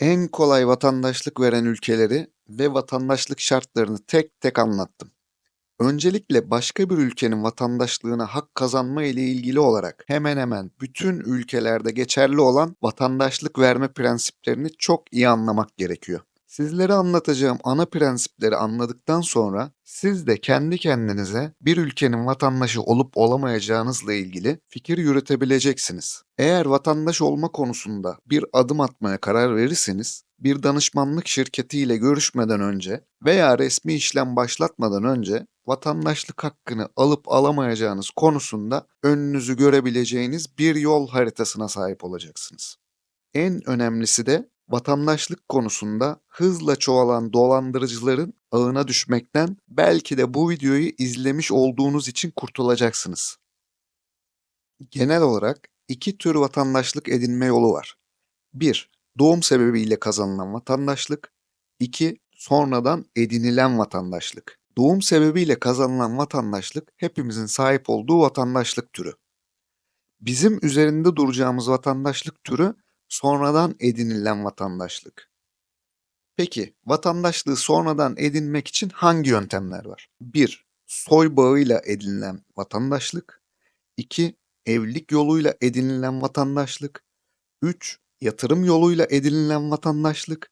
En kolay vatandaşlık veren ülkeleri ve vatandaşlık şartlarını tek tek anlattım. Öncelikle başka bir ülkenin vatandaşlığına hak kazanma ile ilgili olarak hemen hemen bütün ülkelerde geçerli olan vatandaşlık verme prensiplerini çok iyi anlamak gerekiyor. Sizlere anlatacağım ana prensipleri anladıktan sonra siz de kendi kendinize bir ülkenin vatandaşı olup olamayacağınızla ilgili fikir yürütebileceksiniz. Eğer vatandaş olma konusunda bir adım atmaya karar verirseniz bir danışmanlık şirketiyle görüşmeden önce veya resmi işlem başlatmadan önce vatandaşlık hakkını alıp alamayacağınız konusunda önünüzü görebileceğiniz bir yol haritasına sahip olacaksınız. En önemlisi de vatandaşlık konusunda hızla çoğalan dolandırıcıların ağına düşmekten belki de bu videoyu izlemiş olduğunuz için kurtulacaksınız. Genel olarak iki tür vatandaşlık edinme yolu var. 1. Doğum sebebiyle kazanılan vatandaşlık. 2. Sonradan edinilen vatandaşlık. Doğum sebebiyle kazanılan vatandaşlık hepimizin sahip olduğu vatandaşlık türü. Bizim üzerinde duracağımız vatandaşlık türü sonradan edinilen vatandaşlık. Peki vatandaşlığı sonradan edinmek için hangi yöntemler var? 1. Soy bağıyla edinilen vatandaşlık. 2. Evlilik yoluyla edinilen vatandaşlık. 3. Yatırım yoluyla edinilen vatandaşlık.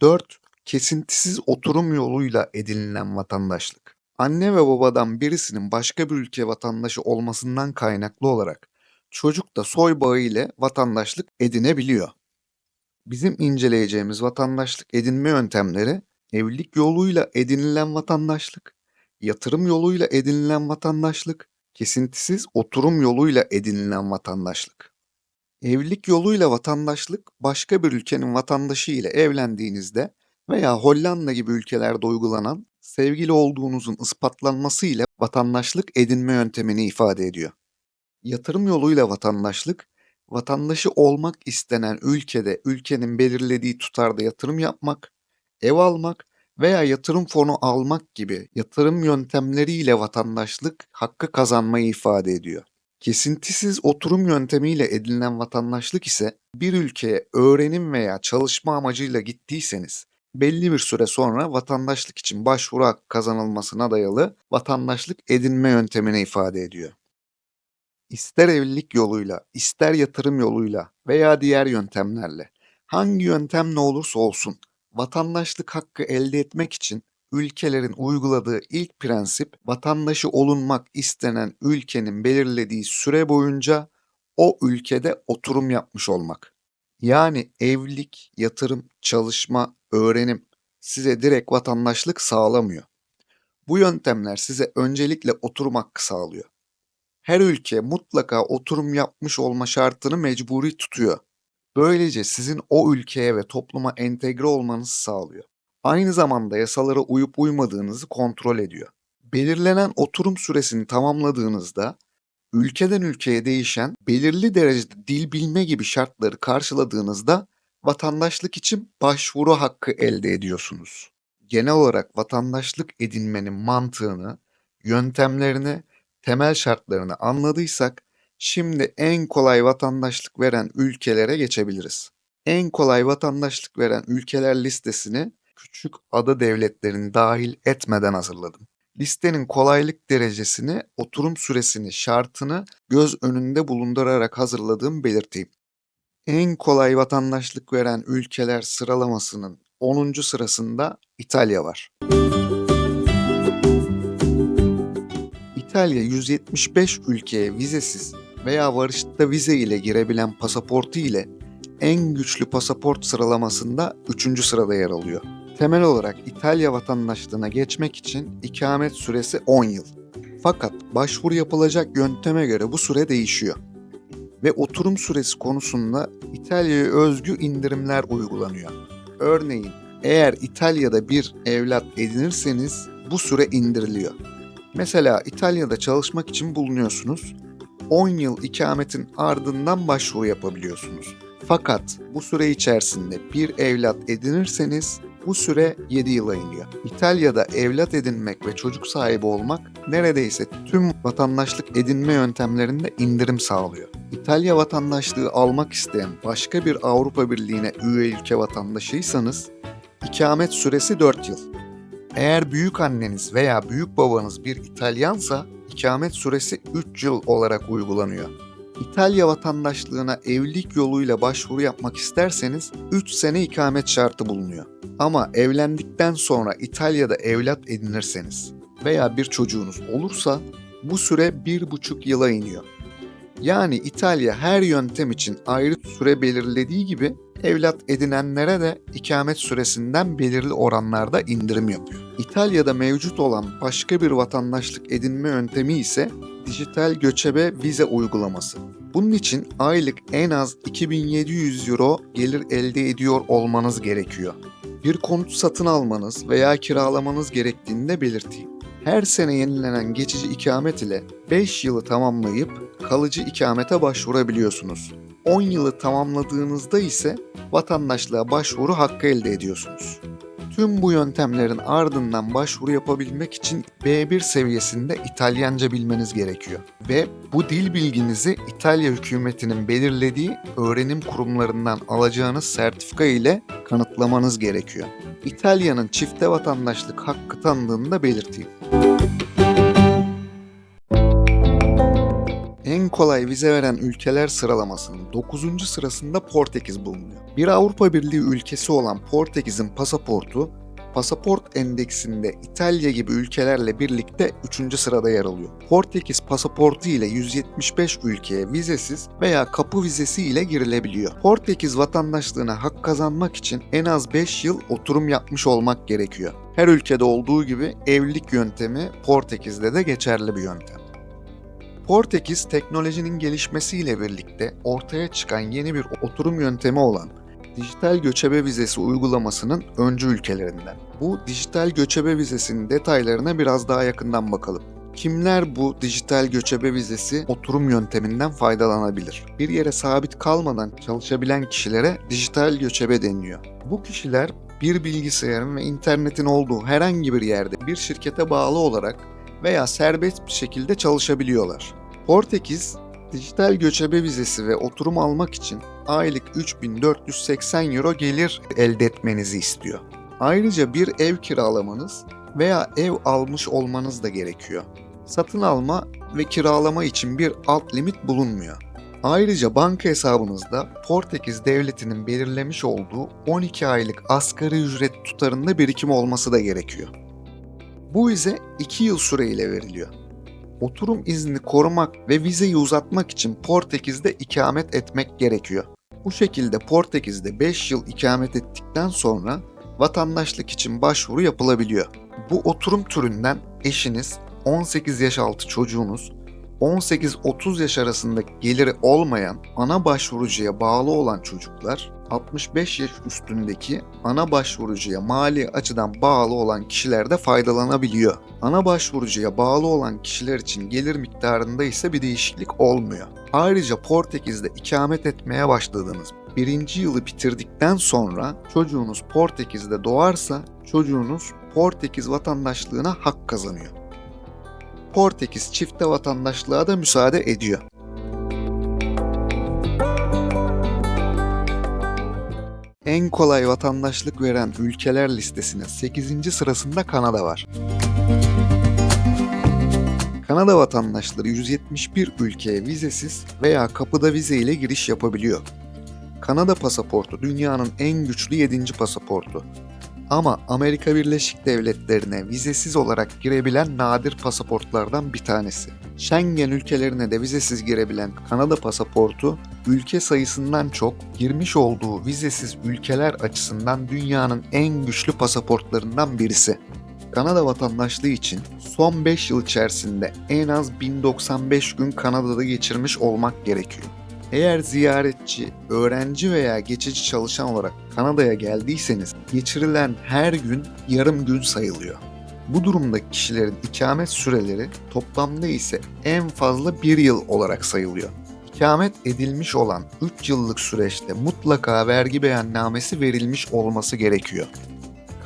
4. Kesintisiz oturum yoluyla edinilen vatandaşlık. Anne ve babadan birisinin başka bir ülke vatandaşı olmasından kaynaklı olarak çocuk da soy bağı ile vatandaşlık edinebiliyor. Bizim inceleyeceğimiz vatandaşlık edinme yöntemleri evlilik yoluyla edinilen vatandaşlık, yatırım yoluyla edinilen vatandaşlık, kesintisiz oturum yoluyla edinilen vatandaşlık. Evlilik yoluyla vatandaşlık başka bir ülkenin vatandaşı ile evlendiğinizde veya Hollanda gibi ülkelerde uygulanan sevgili olduğunuzun ispatlanması ile vatandaşlık edinme yöntemini ifade ediyor. Yatırım yoluyla vatandaşlık, vatandaşı olmak istenen ülkede ülkenin belirlediği tutarda yatırım yapmak, ev almak veya yatırım fonu almak gibi yatırım yöntemleriyle vatandaşlık hakkı kazanmayı ifade ediyor. Kesintisiz oturum yöntemiyle edinilen vatandaşlık ise bir ülkeye öğrenim veya çalışma amacıyla gittiyseniz belli bir süre sonra vatandaşlık için başvuru hakkı kazanılmasına dayalı vatandaşlık edinme yöntemini ifade ediyor. İster evlilik yoluyla, ister yatırım yoluyla veya diğer yöntemlerle hangi yöntem ne olursa olsun vatandaşlık hakkı elde etmek için ülkelerin uyguladığı ilk prensip vatandaşı olunmak istenen ülkenin belirlediği süre boyunca o ülkede oturum yapmış olmak. Yani evlilik, yatırım, çalışma, öğrenim size direkt vatandaşlık sağlamıyor. Bu yöntemler size öncelikle oturum hakkı sağlıyor. Her ülke mutlaka oturum yapmış olma şartını mecburi tutuyor. Böylece sizin o ülkeye ve topluma entegre olmanızı sağlıyor. Aynı zamanda yasalara uyup uymadığınızı kontrol ediyor. Belirlenen oturum süresini tamamladığınızda ülkeden ülkeye değişen belirli derecede dil bilme gibi şartları karşıladığınızda vatandaşlık için başvuru hakkı elde ediyorsunuz. Genel olarak vatandaşlık edinmenin mantığını, yöntemlerini, temel şartlarını anladıysak şimdi en kolay vatandaşlık veren ülkelere geçebiliriz. En kolay vatandaşlık veren ülkeler listesini küçük ada devletlerini dahil etmeden hazırladım. Listenin kolaylık derecesini, oturum süresini, şartını göz önünde bulundurarak hazırladığım belirteyim. En kolay vatandaşlık veren ülkeler sıralamasının 10. sırasında İtalya var. İtalya 175 ülkeye vizesiz veya varışta vize ile girebilen pasaportu ile en güçlü pasaport sıralamasında 3. sırada yer alıyor. Temel olarak İtalya vatandaşlığına geçmek için ikamet süresi 10 yıl. Fakat başvuru yapılacak yönteme göre bu süre değişiyor. Ve oturum süresi konusunda İtalya'ya özgü indirimler uygulanıyor. Örneğin eğer İtalya'da bir evlat edinirseniz bu süre indiriliyor. Mesela İtalya'da çalışmak için bulunuyorsunuz. 10 yıl ikametin ardından başvuru yapabiliyorsunuz. Fakat bu süre içerisinde bir evlat edinirseniz bu süre 7 yıla iniyor. İtalya'da evlat edinmek ve çocuk sahibi olmak neredeyse tüm vatandaşlık edinme yöntemlerinde indirim sağlıyor. İtalya vatandaşlığı almak isteyen başka bir Avrupa Birliği'ne üye ülke vatandaşıysanız ikamet süresi 4 yıl. Eğer büyük anneniz veya büyük babanız bir İtalyansa ikamet süresi 3 yıl olarak uygulanıyor. İtalya vatandaşlığına evlilik yoluyla başvuru yapmak isterseniz 3 sene ikamet şartı bulunuyor. Ama evlendikten sonra İtalya'da evlat edinirseniz veya bir çocuğunuz olursa bu süre 1,5 yıla iniyor. Yani İtalya her yöntem için ayrı süre belirlediği gibi evlat edinenlere de ikamet süresinden belirli oranlarda indirim yapıyor. İtalya'da mevcut olan başka bir vatandaşlık edinme yöntemi ise dijital göçebe vize uygulaması. Bunun için aylık en az 2700 euro gelir elde ediyor olmanız gerekiyor. Bir konut satın almanız veya kiralamanız gerektiğini de belirteyim. Her sene yenilenen geçici ikamet ile 5 yılı tamamlayıp kalıcı ikamete başvurabiliyorsunuz. 10 yılı tamamladığınızda ise vatandaşlığa başvuru hakkı elde ediyorsunuz. Tüm bu yöntemlerin ardından başvuru yapabilmek için B1 seviyesinde İtalyanca bilmeniz gerekiyor. Ve bu dil bilginizi İtalya hükümetinin belirlediği öğrenim kurumlarından alacağınız sertifika ile kanıtlamanız gerekiyor. İtalya'nın çifte vatandaşlık hakkı tanıdığını da belirteyim. Kolay vize veren ülkeler sıralamasının 9. sırasında Portekiz bulunuyor. Bir Avrupa Birliği ülkesi olan Portekiz'in pasaportu, pasaport endeksinde İtalya gibi ülkelerle birlikte 3. sırada yer alıyor. Portekiz pasaportu ile 175 ülkeye vizesiz veya kapı vizesi ile girilebiliyor. Portekiz vatandaşlığına hak kazanmak için en az 5 yıl oturum yapmış olmak gerekiyor. Her ülkede olduğu gibi evlilik yöntemi Portekiz'de de geçerli bir yöntem. Portekiz teknolojinin gelişmesiyle birlikte ortaya çıkan yeni bir oturum yöntemi olan dijital göçebe vizesi uygulamasının öncü ülkelerinden. Bu dijital göçebe vizesinin detaylarına biraz daha yakından bakalım. Kimler bu dijital göçebe vizesi oturum yönteminden faydalanabilir? Bir yere sabit kalmadan çalışabilen kişilere dijital göçebe deniliyor. Bu kişiler bir bilgisayarın ve internetin olduğu herhangi bir yerde bir şirkete bağlı olarak veya serbest bir şekilde çalışabiliyorlar. Portekiz, dijital göçebe vizesi ve oturum almak için aylık 3480 euro gelir elde etmenizi istiyor. Ayrıca bir ev kiralamanız veya ev almış olmanız da gerekiyor. Satın alma ve kiralama için bir alt limit bulunmuyor. Ayrıca banka hesabınızda Portekiz devletinin belirlemiş olduğu 12 aylık asgari ücret tutarında birikim olması da gerekiyor. Bu vize 2 yıl süreyle veriliyor. Oturum izni korumak ve vizeyi uzatmak için Portekiz'de ikamet etmek gerekiyor. Bu şekilde Portekiz'de 5 yıl ikamet ettikten sonra vatandaşlık için başvuru yapılabiliyor. Bu oturum türünden eşiniz, 18 yaş altı çocuğunuz, 18-30 yaş arasında geliri olmayan ana başvurucuya bağlı olan çocuklar, 65 yaş üstündeki ana başvurucuya mali açıdan bağlı olan kişiler de faydalanabiliyor. Ana başvurucuya bağlı olan kişiler için gelir miktarında ise bir değişiklik olmuyor. Ayrıca Portekiz'de ikamet etmeye başladığınız birinci yılı bitirdikten sonra çocuğunuz Portekiz'de doğarsa çocuğunuz Portekiz vatandaşlığına hak kazanıyor. Portekiz çifte vatandaşlığa da müsaade ediyor. En kolay vatandaşlık veren ülkeler listesine 8. sırasında Kanada var. Kanada vatandaşları 171 ülkeye vizesiz veya kapıda vize ile giriş yapabiliyor. Kanada pasaportu dünyanın en güçlü 7. pasaportu. Ama Amerika Birleşik Devletleri'ne vizesiz olarak girebilen nadir pasaportlardan bir tanesi. Schengen ülkelerine de vizesiz girebilen Kanada pasaportu, ülke sayısından çok girmiş olduğu vizesiz ülkeler açısından dünyanın en güçlü pasaportlarından birisi. Kanada vatandaşlığı için son 5 yıl içerisinde en az 1095 gün Kanada'da geçirmiş olmak gerekiyor. Eğer ziyaretçi, öğrenci veya geçici çalışan olarak Kanada'ya geldiyseniz geçirilen her gün yarım gün sayılıyor. Bu durumda kişilerin ikamet süreleri toplamda ise en fazla bir yıl olarak sayılıyor. İkamet edilmiş olan 3 yıllık süreçte mutlaka vergi beyannamesi verilmiş olması gerekiyor.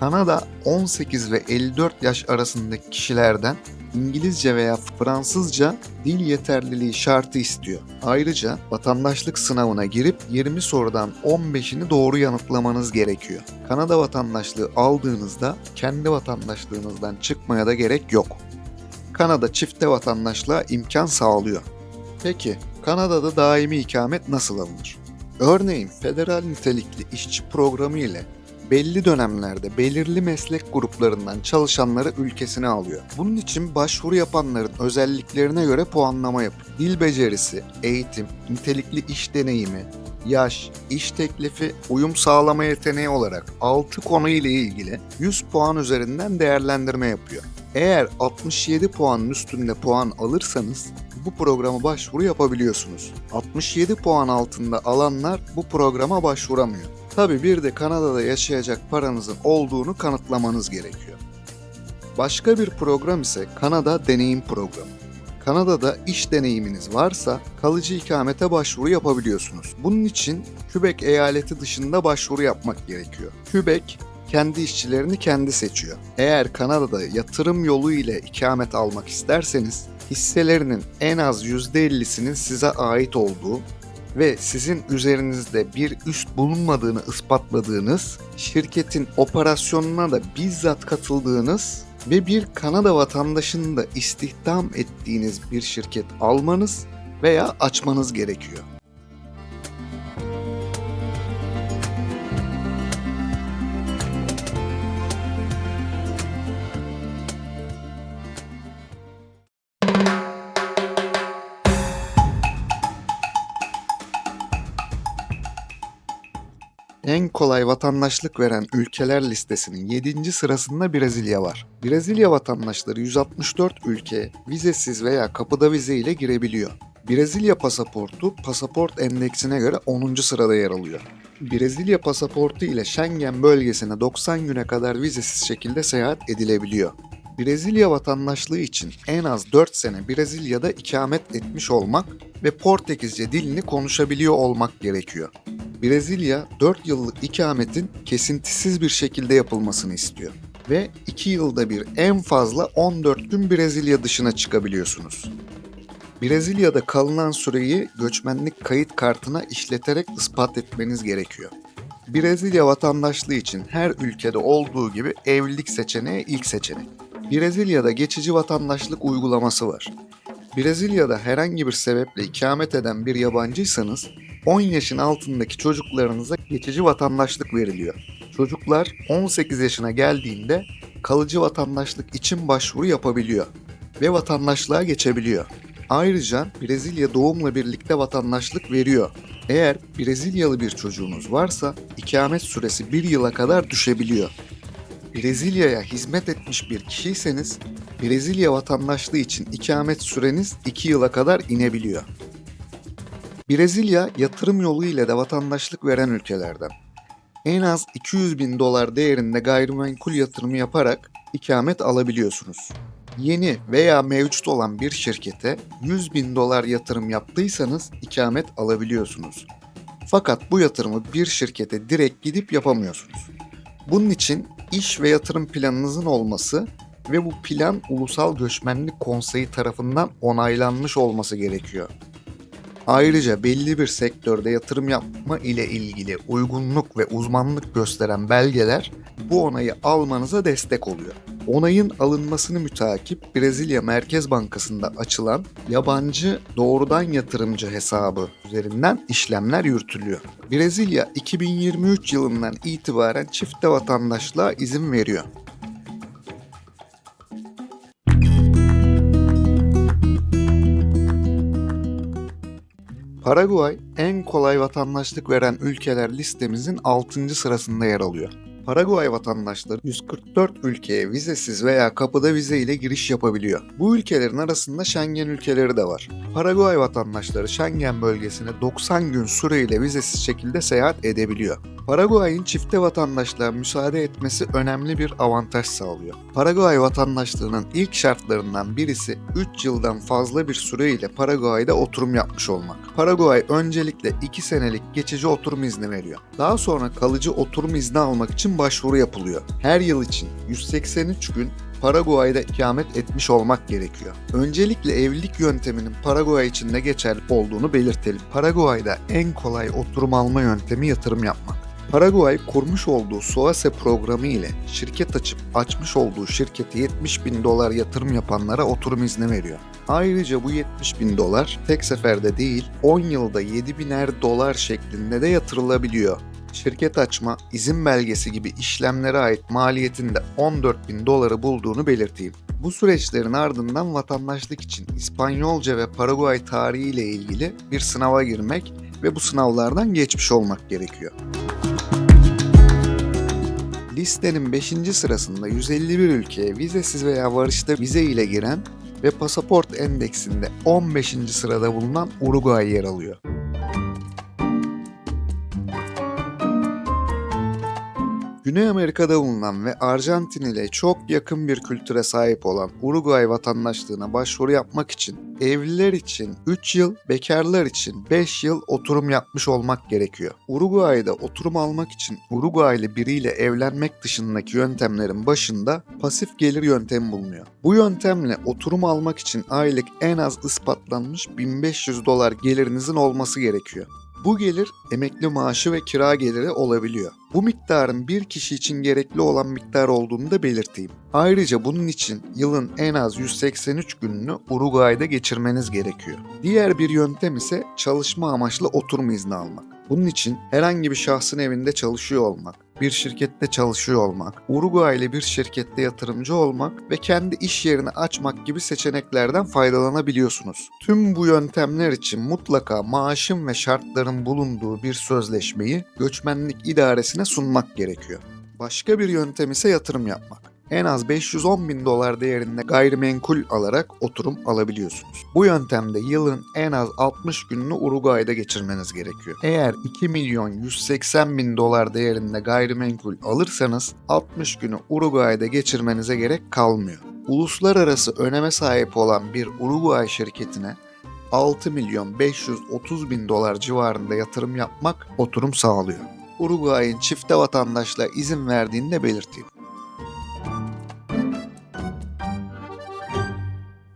Kanada 18 ve 54 yaş arasındaki kişilerden İngilizce veya Fransızca dil yeterliliği şartı istiyor. Ayrıca vatandaşlık sınavına girip 20 sorudan 15'ini doğru yanıtlamanız gerekiyor. Kanada vatandaşlığı aldığınızda kendi vatandaşlığınızdan çıkmaya da gerek yok. Kanada çifte vatandaşlığa imkan sağlıyor. Peki Kanada'da daimi ikamet nasıl alınır? Örneğin federal nitelikli işçi programı ile belli dönemlerde belirli meslek gruplarından çalışanları ülkesine alıyor. Bunun için başvuru yapanların özelliklerine göre puanlama yapıyor. Dil becerisi, eğitim, nitelikli iş deneyimi, yaş, iş teklifi, uyum sağlama yeteneği olarak 6 konu ile ilgili 100 puan üzerinden değerlendirme yapıyor. Eğer 67 puanın üstünde puan alırsanız bu programa başvuru yapabiliyorsunuz. 67 puan altında alanlar bu programa başvuramıyor. Tabi bir de Kanada'da yaşayacak paranızın olduğunu kanıtlamanız gerekiyor. Başka bir program ise Kanada Deneyim Programı. Kanada'da iş deneyiminiz varsa kalıcı ikamete başvuru yapabiliyorsunuz. Bunun için Quebec eyaleti dışında başvuru yapmak gerekiyor. Quebec kendi işçilerini kendi seçiyor. Eğer Kanada'da yatırım yolu ile ikamet almak isterseniz hisselerinin en az %50'sinin size ait olduğu ve sizin üzerinizde bir üst bulunmadığını ispatladığınız, şirketin operasyonuna da bizzat katıldığınız ve bir Kanada vatandaşını da istihdam ettiğiniz bir şirket almanız veya açmanız gerekiyor. En kolay vatandaşlık veren ülkeler listesinin 7. sırasında Brezilya var. Brezilya vatandaşları 164 ülkeye vizesiz veya kapıda vize ile girebiliyor. Brezilya pasaportu pasaport endeksine göre 10. sırada yer alıyor. Brezilya pasaportu ile Schengen bölgesine 90 güne kadar vizesiz şekilde seyahat edilebiliyor. Brezilya vatandaşlığı için en az 4 sene Brezilya'da ikamet etmiş olmak ve Portekizce dilini konuşabiliyor olmak gerekiyor. Brezilya 4 yıllık ikametin kesintisiz bir şekilde yapılmasını istiyor. Ve 2 yılda bir en fazla 14 gün Brezilya dışına çıkabiliyorsunuz. Brezilya'da kalınan süreyi göçmenlik kayıt kartına işleterek ispat etmeniz gerekiyor. Brezilya vatandaşlığı için her ülkede olduğu gibi evlilik seçeneği ilk seçenek. Brezilya'da geçici vatandaşlık uygulaması var. Brezilya'da herhangi bir sebeple ikamet eden bir yabancıysanız 10 yaşın altındaki çocuklarınıza geçici vatandaşlık veriliyor. Çocuklar 18 yaşına geldiğinde kalıcı vatandaşlık için başvuru yapabiliyor ve vatandaşlığa geçebiliyor. Ayrıca Brezilya doğumla birlikte vatandaşlık veriyor. Eğer Brezilyalı bir çocuğunuz varsa ikamet süresi 1 yıla kadar düşebiliyor. Brezilya'ya hizmet etmiş bir kişiyseniz Brezilya vatandaşlığı için ikamet süreniz 2 yıla kadar inebiliyor. Brezilya yatırım yolu ile de vatandaşlık veren ülkelerden. En az 200 bin dolar değerinde gayrimenkul yatırımı yaparak ikamet alabiliyorsunuz. Yeni veya mevcut olan bir şirkete 100 bin dolar yatırım yaptıysanız ikamet alabiliyorsunuz. Fakat bu yatırımı bir şirkete direkt gidip yapamıyorsunuz. Bunun için iş ve yatırım planınızın olması ve bu plan Ulusal Göçmenlik Konseyi tarafından onaylanmış olması gerekiyor. Ayrıca belli bir sektörde yatırım yapma ile ilgili uygunluk ve uzmanlık gösteren belgeler bu onayı almanıza destek oluyor. Onayın alınmasını mütakip Brezilya Merkez Bankası'nda açılan yabancı doğrudan yatırımcı hesabı üzerinden işlemler yürütülüyor. Brezilya 2023 yılından itibaren çifte vatandaşlığa izin veriyor. Paraguay en kolay vatandaşlık veren ülkeler listemizin 6. sırasında yer alıyor. Paraguay vatandaşları 144 ülkeye vizesiz veya kapıda vize ile giriş yapabiliyor. Bu ülkelerin arasında Schengen ülkeleri de var. Paraguay vatandaşları Schengen bölgesine 90 gün süreyle vizesiz şekilde seyahat edebiliyor. Paraguay'ın çifte vatandaşlığa müsaade etmesi önemli bir avantaj sağlıyor. Paraguay vatandaşlığının ilk şartlarından birisi 3 yıldan fazla bir süreyle Paraguay'da oturum yapmış olmak. Paraguay öncelikle 2 senelik geçici oturum izni veriyor. Daha sonra kalıcı oturum izni almak için başvuru yapılıyor. Her yıl için 183 gün Paraguay'da ikamet etmiş olmak gerekiyor. Öncelikle evlilik yönteminin Paraguay için de geçerli olduğunu belirtelim. Paraguay'da en kolay oturum alma yöntemi yatırım yapmak. Paraguay kurmuş olduğu SOASE programı ile şirket açıp açmış olduğu şirketi 70 bin dolar yatırım yapanlara oturum izni veriyor. Ayrıca bu 70 bin dolar tek seferde değil 10 yılda 7 biner dolar şeklinde de yatırılabiliyor. Şirket açma, izin belgesi gibi işlemlere ait maliyetinde 14 bin doları bulduğunu belirteyim. Bu süreçlerin ardından vatandaşlık için İspanyolca ve Paraguay tarihi ile ilgili bir sınava girmek ve bu sınavlardan geçmiş olmak gerekiyor. Listenin 5. sırasında 151 ülkeye vizesiz veya varışta vize ile giren ve pasaport endeksinde 15. sırada bulunan Uruguay yer alıyor. Güney Amerika'da bulunan ve Arjantin ile çok yakın bir kültüre sahip olan Uruguay vatandaşlığına başvuru yapmak için evliler için 3 yıl, bekarlar için 5 yıl oturum yapmış olmak gerekiyor. Uruguay'da oturum almak için Uruguaylı biriyle evlenmek dışındaki yöntemlerin başında pasif gelir yöntemi bulunuyor. Bu yöntemle oturum almak için aylık en az ispatlanmış 1500 dolar gelirinizin olması gerekiyor. Bu gelir emekli maaşı ve kira geliri olabiliyor. Bu miktarın bir kişi için gerekli olan miktar olduğunu da belirteyim. Ayrıca bunun için yılın en az 183 gününü Uruguay'da geçirmeniz gerekiyor. Diğer bir yöntem ise çalışma amaçlı oturum izni almak. Bunun için herhangi bir şahsın evinde çalışıyor olmak, bir şirkette çalışıyor olmak, Uruguay'lı bir şirkette yatırımcı olmak ve kendi iş yerini açmak gibi seçeneklerden faydalanabiliyorsunuz. Tüm bu yöntemler için mutlaka maaşın ve şartların bulunduğu bir sözleşmeyi göçmenlik idaresine sunmak gerekiyor. Başka bir yöntem ise yatırım yapmak en az 510 bin dolar değerinde gayrimenkul alarak oturum alabiliyorsunuz. Bu yöntemde yılın en az 60 gününü Uruguay'da geçirmeniz gerekiyor. Eğer 2 milyon 180 bin dolar değerinde gayrimenkul alırsanız 60 günü Uruguay'da geçirmenize gerek kalmıyor. Uluslararası öneme sahip olan bir Uruguay şirketine 6 milyon 530 bin dolar civarında yatırım yapmak oturum sağlıyor. Uruguay'ın çifte vatandaşla izin verdiğini de belirteyim.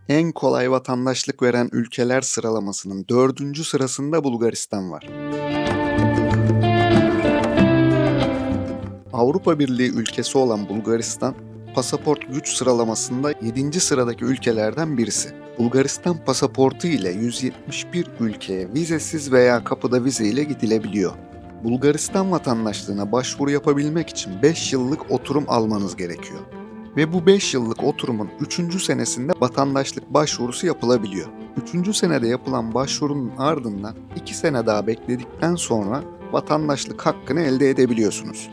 En kolay vatandaşlık veren ülkeler sıralamasının dördüncü sırasında Bulgaristan var. Avrupa Birliği ülkesi olan Bulgaristan, pasaport güç sıralamasında 7. sıradaki ülkelerden birisi. Bulgaristan pasaportu ile 171 ülkeye vizesiz veya kapıda vize ile gidilebiliyor. Bulgaristan vatandaşlığına başvuru yapabilmek için 5 yıllık oturum almanız gerekiyor ve bu 5 yıllık oturumun 3. senesinde vatandaşlık başvurusu yapılabiliyor. 3. senede yapılan başvurunun ardından 2 sene daha bekledikten sonra vatandaşlık hakkını elde edebiliyorsunuz.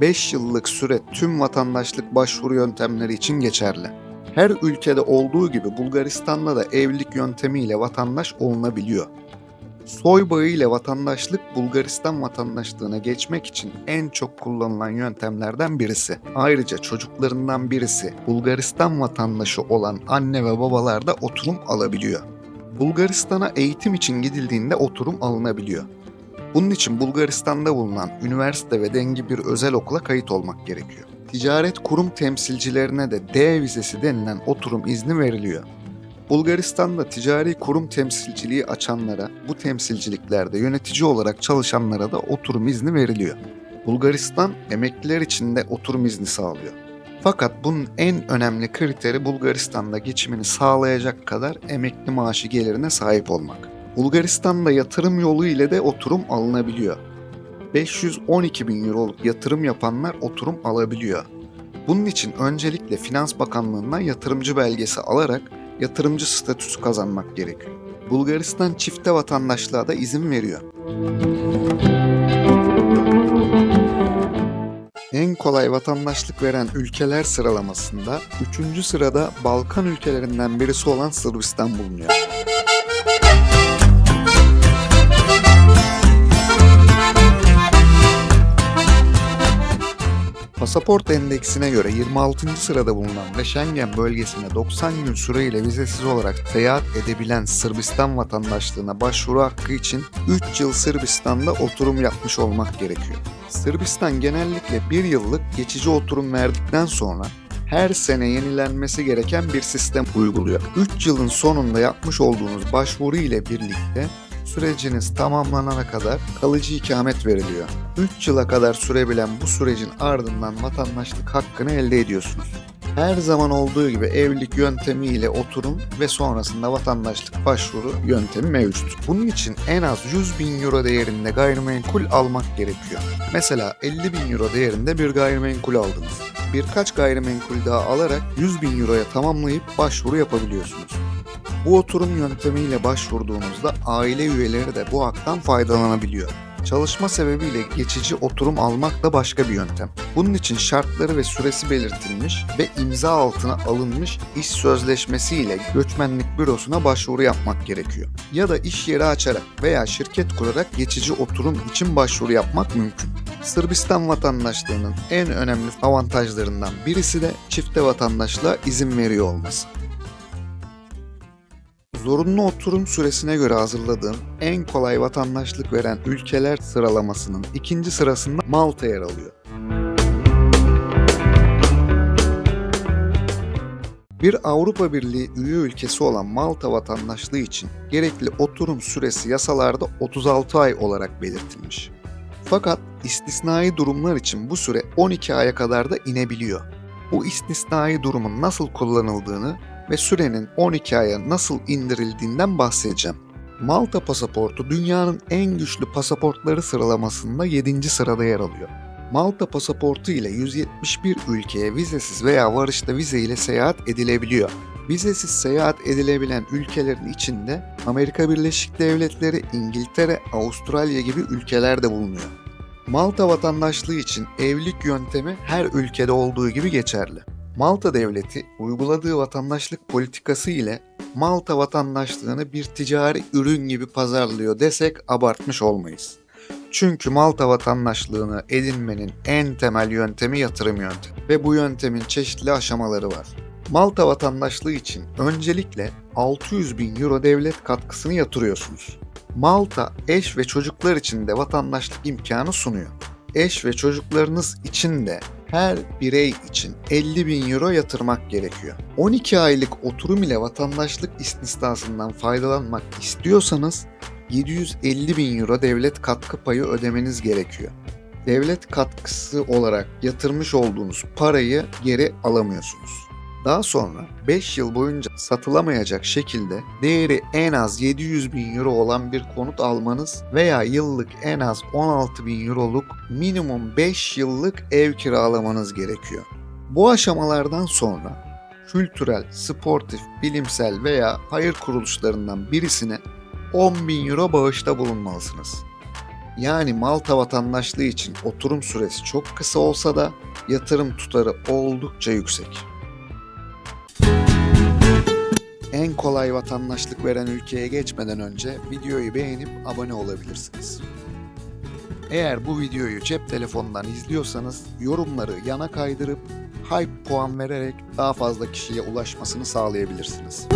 5 yıllık süre tüm vatandaşlık başvuru yöntemleri için geçerli. Her ülkede olduğu gibi Bulgaristan'da da evlilik yöntemiyle vatandaş olunabiliyor. Soy bağı ile vatandaşlık Bulgaristan vatandaşlığına geçmek için en çok kullanılan yöntemlerden birisi. Ayrıca çocuklarından birisi Bulgaristan vatandaşı olan anne ve babalar da oturum alabiliyor. Bulgaristan'a eğitim için gidildiğinde oturum alınabiliyor. Bunun için Bulgaristan'da bulunan üniversite ve dengi bir özel okula kayıt olmak gerekiyor. Ticaret kurum temsilcilerine de D vizesi denilen oturum izni veriliyor. Bulgaristan'da ticari kurum temsilciliği açanlara, bu temsilciliklerde yönetici olarak çalışanlara da oturum izni veriliyor. Bulgaristan emekliler için de oturum izni sağlıyor. Fakat bunun en önemli kriteri Bulgaristan'da geçimini sağlayacak kadar emekli maaşı gelirine sahip olmak. Bulgaristan'da yatırım yolu ile de oturum alınabiliyor. 512 bin euroluk yatırım yapanlar oturum alabiliyor. Bunun için öncelikle Finans Bakanlığı'ndan yatırımcı belgesi alarak yatırımcı statüsü kazanmak gerekiyor. Bulgaristan çifte vatandaşlığa da izin veriyor. En kolay vatandaşlık veren ülkeler sıralamasında 3. sırada Balkan ülkelerinden birisi olan Sırbistan bulunuyor. Pasaport endeksine göre 26. sırada bulunan ve Schengen bölgesine 90 gün süreyle vizesiz olarak seyahat edebilen Sırbistan vatandaşlığına başvuru hakkı için 3 yıl Sırbistan'da oturum yapmış olmak gerekiyor. Sırbistan genellikle 1 yıllık geçici oturum verdikten sonra her sene yenilenmesi gereken bir sistem uyguluyor. 3 yılın sonunda yapmış olduğunuz başvuru ile birlikte süreciniz tamamlanana kadar kalıcı ikamet veriliyor. 3 yıla kadar sürebilen bu sürecin ardından vatandaşlık hakkını elde ediyorsunuz. Her zaman olduğu gibi evlilik yöntemiyle oturum ve sonrasında vatandaşlık başvuru yöntemi mevcut. Bunun için en az 100 bin euro değerinde gayrimenkul almak gerekiyor. Mesela 50 bin euro değerinde bir gayrimenkul aldınız. Birkaç gayrimenkul daha alarak 100 bin euroya tamamlayıp başvuru yapabiliyorsunuz. Bu oturum yöntemiyle başvurduğunuzda aile üyeleri de bu haktan faydalanabiliyor. Çalışma sebebiyle geçici oturum almak da başka bir yöntem. Bunun için şartları ve süresi belirtilmiş ve imza altına alınmış iş sözleşmesi ile göçmenlik bürosuna başvuru yapmak gerekiyor. Ya da iş yeri açarak veya şirket kurarak geçici oturum için başvuru yapmak mümkün. Sırbistan vatandaşlığının en önemli avantajlarından birisi de çifte vatandaşlığa izin veriyor olması. Zorunlu oturum süresine göre hazırladığım en kolay vatandaşlık veren ülkeler sıralamasının ikinci sırasında Malta yer alıyor. Bir Avrupa Birliği üye ülkesi olan Malta vatandaşlığı için gerekli oturum süresi yasalarda 36 ay olarak belirtilmiş. Fakat istisnai durumlar için bu süre 12 aya kadar da inebiliyor. Bu istisnai durumun nasıl kullanıldığını ve sürenin 12 aya nasıl indirildiğinden bahsedeceğim. Malta pasaportu dünyanın en güçlü pasaportları sıralamasında 7. sırada yer alıyor. Malta pasaportu ile 171 ülkeye vizesiz veya varışta vize ile seyahat edilebiliyor. Vizesiz seyahat edilebilen ülkelerin içinde Amerika Birleşik Devletleri, İngiltere, Avustralya gibi ülkeler de bulunuyor. Malta vatandaşlığı için evlilik yöntemi her ülkede olduğu gibi geçerli. Malta devleti uyguladığı vatandaşlık politikası ile Malta vatandaşlığını bir ticari ürün gibi pazarlıyor desek abartmış olmayız. Çünkü Malta vatandaşlığını edinmenin en temel yöntemi yatırım yöntemi ve bu yöntemin çeşitli aşamaları var. Malta vatandaşlığı için öncelikle 600 bin euro devlet katkısını yatırıyorsunuz. Malta eş ve çocuklar için de vatandaşlık imkanı sunuyor. Eş ve çocuklarınız için de her birey için 50 bin euro yatırmak gerekiyor. 12 aylık oturum ile vatandaşlık istisnasından faydalanmak istiyorsanız 750 bin euro devlet katkı payı ödemeniz gerekiyor. Devlet katkısı olarak yatırmış olduğunuz parayı geri alamıyorsunuz. Daha sonra 5 yıl boyunca satılamayacak şekilde değeri en az 700 bin euro olan bir konut almanız veya yıllık en az 16 bin euroluk minimum 5 yıllık ev kiralamanız gerekiyor. Bu aşamalardan sonra kültürel, sportif, bilimsel veya hayır kuruluşlarından birisine 10 bin euro bağışta bulunmalısınız. Yani Malta vatandaşlığı için oturum süresi çok kısa olsa da yatırım tutarı oldukça yüksek. En kolay vatandaşlık veren ülkeye geçmeden önce videoyu beğenip abone olabilirsiniz. Eğer bu videoyu cep telefonundan izliyorsanız yorumları yana kaydırıp hype puan vererek daha fazla kişiye ulaşmasını sağlayabilirsiniz.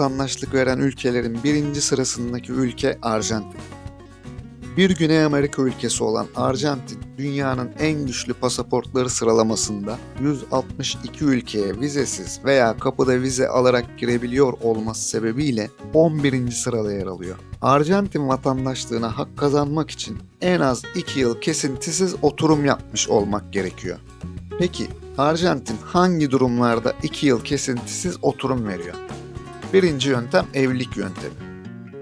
Vatandaşlık veren ülkelerin birinci sırasındaki ülke Arjantin. Bir Güney Amerika ülkesi olan Arjantin, dünyanın en güçlü pasaportları sıralamasında 162 ülkeye vizesiz veya kapıda vize alarak girebiliyor olması sebebiyle 11. sırada yer alıyor. Arjantin vatandaşlığına hak kazanmak için en az 2 yıl kesintisiz oturum yapmış olmak gerekiyor. Peki Arjantin hangi durumlarda 2 yıl kesintisiz oturum veriyor? Birinci yöntem evlilik yöntemi.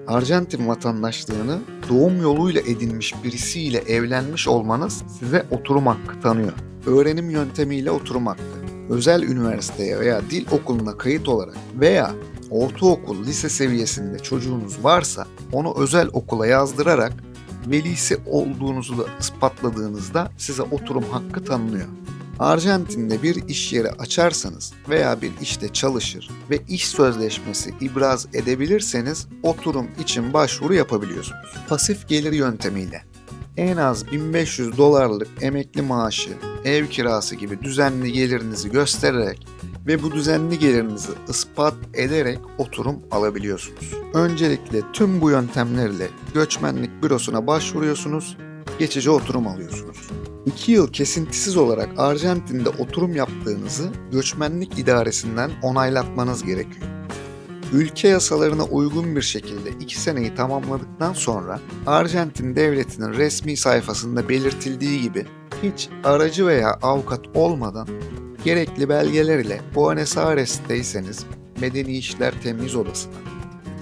Arjantin vatandaşlığını doğum yoluyla edinmiş birisiyle evlenmiş olmanız size oturum hakkı tanıyor. Öğrenim yöntemiyle oturum hakkı. Özel üniversiteye veya dil okuluna kayıt olarak veya ortaokul, lise seviyesinde çocuğunuz varsa onu özel okula yazdırarak velisi olduğunuzu da ispatladığınızda size oturum hakkı tanınıyor. Arjantin'de bir iş yeri açarsanız veya bir işte çalışır ve iş sözleşmesi ibraz edebilirseniz oturum için başvuru yapabiliyorsunuz. Pasif gelir yöntemiyle en az 1500 dolarlık emekli maaşı, ev kirası gibi düzenli gelirinizi göstererek ve bu düzenli gelirinizi ispat ederek oturum alabiliyorsunuz. Öncelikle tüm bu yöntemlerle göçmenlik bürosuna başvuruyorsunuz, geçici oturum alıyorsunuz. 2 yıl kesintisiz olarak Arjantin'de oturum yaptığınızı göçmenlik idaresinden onaylatmanız gerekiyor. Ülke yasalarına uygun bir şekilde 2 seneyi tamamladıktan sonra Arjantin devletinin resmi sayfasında belirtildiği gibi hiç aracı veya avukat olmadan gerekli belgeler ile Buenos Aires'teyseniz Medeni İşler Temyiz Odası'na,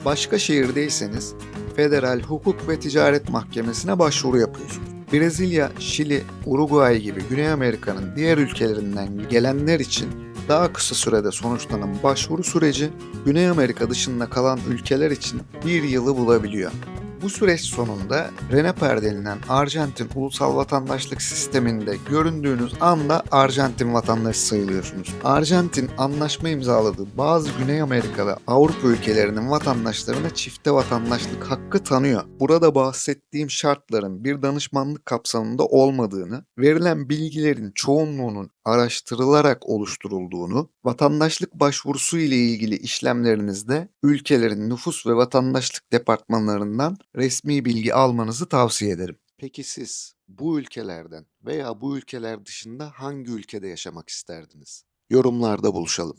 başka şehirdeyseniz Federal Hukuk ve Ticaret Mahkemesi'ne başvuru yapıyorsunuz. Brezilya, Şili, Uruguay gibi Güney Amerika'nın diğer ülkelerinden gelenler için daha kısa sürede sonuçlanan başvuru süreci Güney Amerika dışında kalan ülkeler için bir yılı bulabiliyor. Bu süreç sonunda RENEPER denilen Arjantin Ulusal Vatandaşlık Sisteminde göründüğünüz anda Arjantin vatandaşı sayılıyorsunuz. Arjantin anlaşma imzaladığı bazı Güney Amerika ve Avrupa ülkelerinin vatandaşlarına çifte vatandaşlık hakkı tanıyor. Burada bahsettiğim şartların bir danışmanlık kapsamında olmadığını, verilen bilgilerin çoğunluğunun araştırılarak oluşturulduğunu, vatandaşlık başvurusu ile ilgili işlemlerinizde ülkelerin nüfus ve vatandaşlık departmanlarından resmi bilgi almanızı tavsiye ederim. Peki siz bu ülkelerden veya bu ülkeler dışında hangi ülkede yaşamak isterdiniz? Yorumlarda buluşalım.